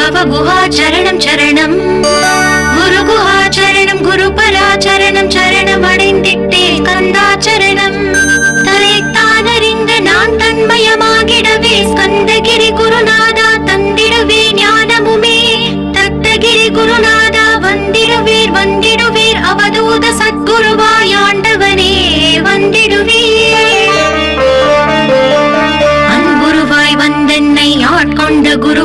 சம்பவ குஹாச்சரணம் சரணம். குரு குஹாச்சரணம் குருபராச்சரணம் சரணம் அடைந்திட்டே கந்தாச்சரணம். தரைத்தானறிந்த நான் தன்மயமாகிடவே ஸ்கந்தகிரி குருநாதா தந்திடவே ஞானமுமே. தத்தகிரி குருநாதா வந்திடுவீர் வந்திடுவீர் அவதூத சத்குருவா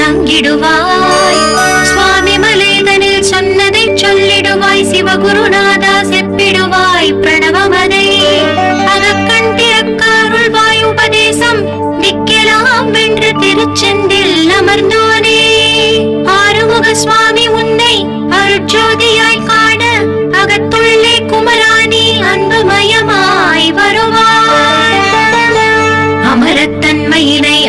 தங்கிடுவாய். சுவாமி மலேதனில் சொன்னதை சொல்லிடுவாய். சிவகுருநாதா செப்பிடுவாய். பிரணவமதை. அகக்கண் திறக்காருள்வாய் உபதேசம். நிக்கலாம் வென்று திருச்செந்தில் அமர்ந்தோனே. ஆறுமுக சுவாமி உன்னை அருட்சோதியாய் காண அகத்துள்ளே குமராணி அன்புமயமாய் வருவாய். அமரத்தன்மையினை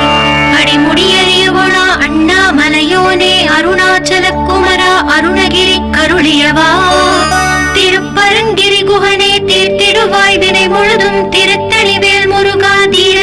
அருணாச்சல குமரா அருணகிரி கருளியவா? திருப்பரங்கிரி குகனே தீர்த்திடுவாய் வினை முழுதும் திருத்தணிவேல் முருகா தீர